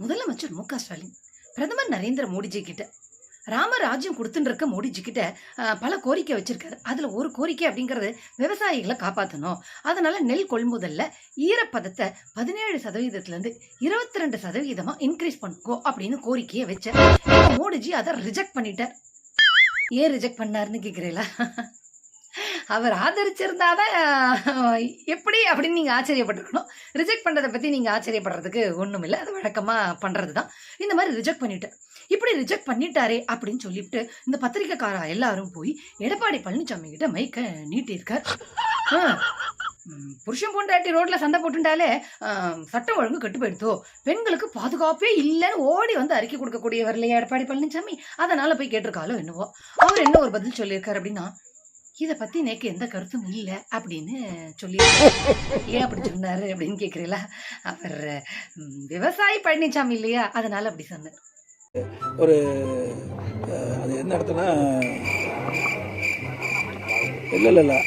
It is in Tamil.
முதலமைச்சர் மு க ஸ்டாலின் பிரதமர் நரேந்திர மோடிஜி கிட்ட. ராமராஜ்யம் கொடுத்துட்டு இருக்க மோடிஜி கிட்ட பல கோரிக்கை வச்சிருக்காரு. அதுல ஒரு கோரிக்கை அப்படிங்கிறது விவசாயிகளை காப்பாற்றணும் அதனால நெல் கொள்முதல்ல ஈரப்பதத்தை பதினேழு சதவீதத்துல இருந்து இருபத்தி ரெண்டு சதவீதமா இன்க்ரீஸ் பண்ணுங்கோ அப்படின்னு கோரிக்கையை வச்சார். மோடிஜி அதை ரிஜெக்ட் பண்ணிட்டார். ஏன் ரிஜெக்ட் பண்ணாருன்னு கேக்குறீங்களா? அவர் ஆதரிச்சிருந்தாதான் எப்படி அப்படின்னு நீங்கள் ஆச்சரியப்பட்டிருக்கணும். ரிஜெக்ட் பண்ணுறதை பற்றி நீங்க ஆச்சரியப்படுறதுக்கு ஒன்றும் இல்லை அது வழக்கமாக பண்ணுறது தான் இந்த மாதிரி ரிஜெக்ட் பண்ணிட்டார் இப்படி ரிஜெக்ட் பண்ணிட்டாரே அப்படின்னு சொல்லிவிட்டு இந்த பத்திரிக்கைக்காரா எல்லாரும் போய் எடப்பாடி பழனிசாமி கிட்ட மைக்கை நீட்டியிருக்கார். புருஷன் பொண்டாட்டி ரோட்ல சண்டை போட்டுட்டாலே சட்டம் ஒழுங்கு கெட்டு போயிடுதோ பெண்களுக்கு பாதுகாப்பே இல்லைன்னு ஓடி வந்து அறிக்கை கொடுக்கக்கூடியவர் இல்லையா எடப்பாடி பழனிசாமி அதனால போய் கேட்டிருக்காலோ என்னவோ. அவர் என்ன ஒரு பதில் சொல்லியிருக்காரு அப்படின்னா இத பத்தி எனக்கு எந்த கருத்தும் இல்லை அப்படின்னு சொல்லி ஏன் அப்படி சொன்னாரு அப்படின்னு கேக்குறீங்களா? அவர் விவசாயி பழனிசாமி இல்லையா? அதனால அப்படி சொன்னார். ஒரு அது என்ன இடத்துனா இல்லை இல்லை இல்லை.